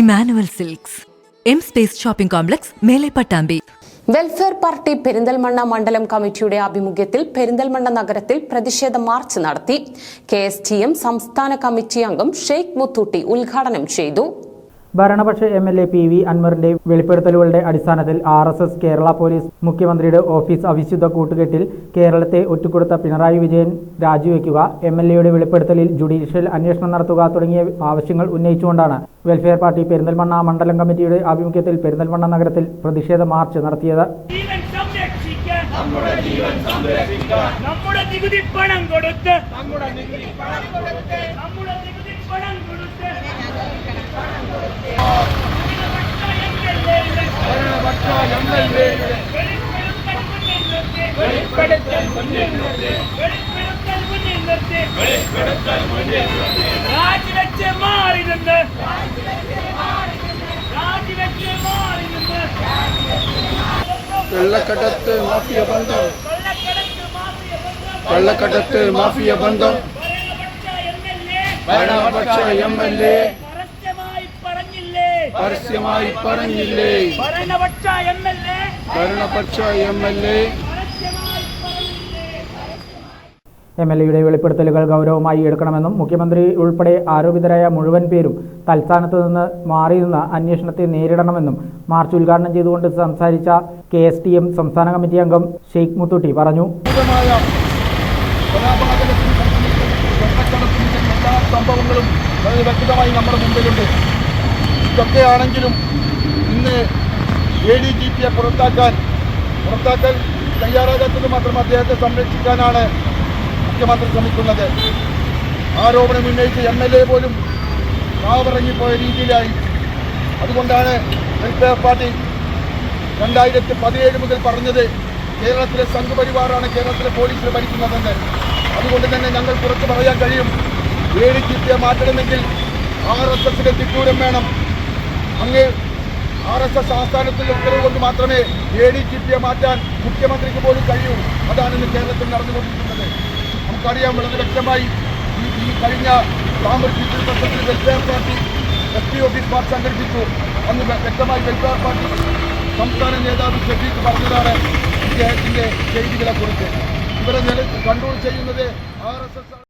Emmanuel Silks. M space shopping complex മേലെ Pattambi welfare party Perinthalmanna മണ്ഡലം കമ്മിറ്റിയുടെ ആഭിമുഖ്യത്തിൽ പെരിന്തൽമണ്ണ നഗരത്തിൽ പ്രതിഷേധ മാർച്ച് നടത്തി. കെ എസ് ടി എം സംസ്ഥാന കമ്മിറ്റി അംഗം ഷെയ്ഖ് മുത്തൂട്ടി ഉദ്ഘാടനം ചെയ്തു. ഭരണപക്ഷ M L A P V അൻവറിന്റെ വെളിപ്പെടുത്തലുകളുടെ അടിസ്ഥാനത്തിൽ R S S Kerala police മുഖ്യമന്ത്രിയുടെ ഓഫീസ് അവിശുദ്ധ കൂട്ടുകെട്ടിൽ കേരളത്തെ ഒറ്റുകൊടുത്ത പിണറായി വിജയൻ രാജിവെക്കുക എം എൽ എയുടെ വെളിപ്പെടുത്തലിൽ ജുഡീഷ്യൽ അന്വേഷണം നടത്തുക തുടങ്ങിയ ആവശ്യങ്ങൾ ഉന്നയിച്ചുകൊണ്ടാണ് വെൽഫെയർ പാർട്ടി പെരിന്തൽമണ്ണ മണ്ഡലം കമ്മിറ്റിയുടെ ആഭിമുഖ്യത്തിൽ പെരിന്തൽമണ്ണ നഗരത്തിൽ പ്രതിഷേധ മാർച്ച് നടത്തിയത്. നമ്മുടെ നികുതി പണം കൊടുത്ത് നമ്മുടെ നികുതി പണം കൊടുത്ത് നമ്മുടെ നികുതി வெளிப்படுத்தல் முன்னே நிறுத்து. வெளிப்படுத்தல் முன்னே நிறுத்து. வெளிப்படுத்தல் முன்னே நிறுத்து. ராஜலட்சே மாறி நின்று. மாஃபிய பந்தம். கள்ளக்கடத்து மாஃபிய பந்தம். மரணபட்ச எம்எல்ஏ. പരസ്യമായി പറഞ്ഞില്ലേ? ഭരണപക്ഷ എം എൽ എ. ഭരണപക്ഷ എം എൽ എ. പരസ്യമായി പറഞ്ഞില്ലേ എം എൽ എയുടെ വെളിപ്പെടുത്തലുകൾ ഗൗരവമായി എടുക്കണമെന്നും മുഖ്യമന്ത്രി ഉൾപ്പെടെ ആരോപിതരായ മുഴുവൻ പേരും തൽസ്ഥാനത്ത് നിന്ന് മാറി നിന്ന് അന്വേഷണത്തെ നേരിടണമെന്നും മാർച്ച് ഉദ്ഘാടനം ചെയ്തുകൊണ്ട് സംസാരിച്ച കെ എസ് ടി എം സംസ്ഥാന കമ്മിറ്റി അംഗം ഷെയ്ഖ് മുത്തൂട്ടി പറഞ്ഞു. സംഭവങ്ങളും വളരെ വ്യക്തമായി നമ്മുടെ മുമ്പിലുണ്ട്. ഇതൊക്കെയാണെങ്കിലും ഇന്ന് എ ഡി ജി പിയെ പുറത്താക്കാൻ പുറത്താക്കാൻ തയ്യാറാകാത്തത് മാത്രം അദ്ദേഹത്തെ സംരക്ഷിക്കാനാണ് മുഖ്യമന്ത്രി ശ്രമിക്കുന്നത്. ആരോപണം ഉന്നയിച്ച എം എൽ എ പോലും കാവിറങ്ങിപ്പോയ രീതിയിലായി. അതുകൊണ്ടാണ് വെൽഫെയർ പാർട്ടി രണ്ടായിരത്തി പതിനേഴ് മുതൽ പറഞ്ഞത് കേരളത്തിലെ സംഘപരിവാറാണ് കേരളത്തിലെ പോലീസിൽ ഭരിക്കുന്നതെന്ന്. അതുകൊണ്ട് തന്നെ ഞങ്ങൾ കുറച്ച് പറയാൻ കഴിയും. ഏഴ് ഡി ജി പിയെ മാറ്റണമെങ്കിൽ ആർ എസ് എസിന്റെ തിക്കൂരം വേണം. അങ്ങ് ആർ എസ് എസ് ആസ്ഥാനത്തിൽ ഉത്തരവ് കൊണ്ട് മാത്രമേ എ ഡി ജി പിയെ മാറ്റാൻ മുഖ്യമന്ത്രിക്ക് പോലും കഴിയൂ. അതാണ് ഇന്ന് കേരളത്തിൽ നടന്നുകൊണ്ടിരിക്കുന്നത്. നമുക്കറിയാം വളരെ വ്യക്തമായി ഈ കഴിഞ്ഞ താമരശ്ശേരി പ്രശ്നത്തിൽ welfare party S P office party സംഘടിപ്പിച്ചു. അന്ന് വ്യക്തമായി വെൽഫെയർ പാർട്ടി സംസ്ഥാന നേതാവ് ഷഫീഖ് പറഞ്ഞതാണ് ഇദ്ദേഹത്തിന്റെ ചെയ്തികളെക്കുറിച്ച് ഇവരെ കൺട്രോൾ ചെയ്യുന്നത് ആർ എസ് എസ്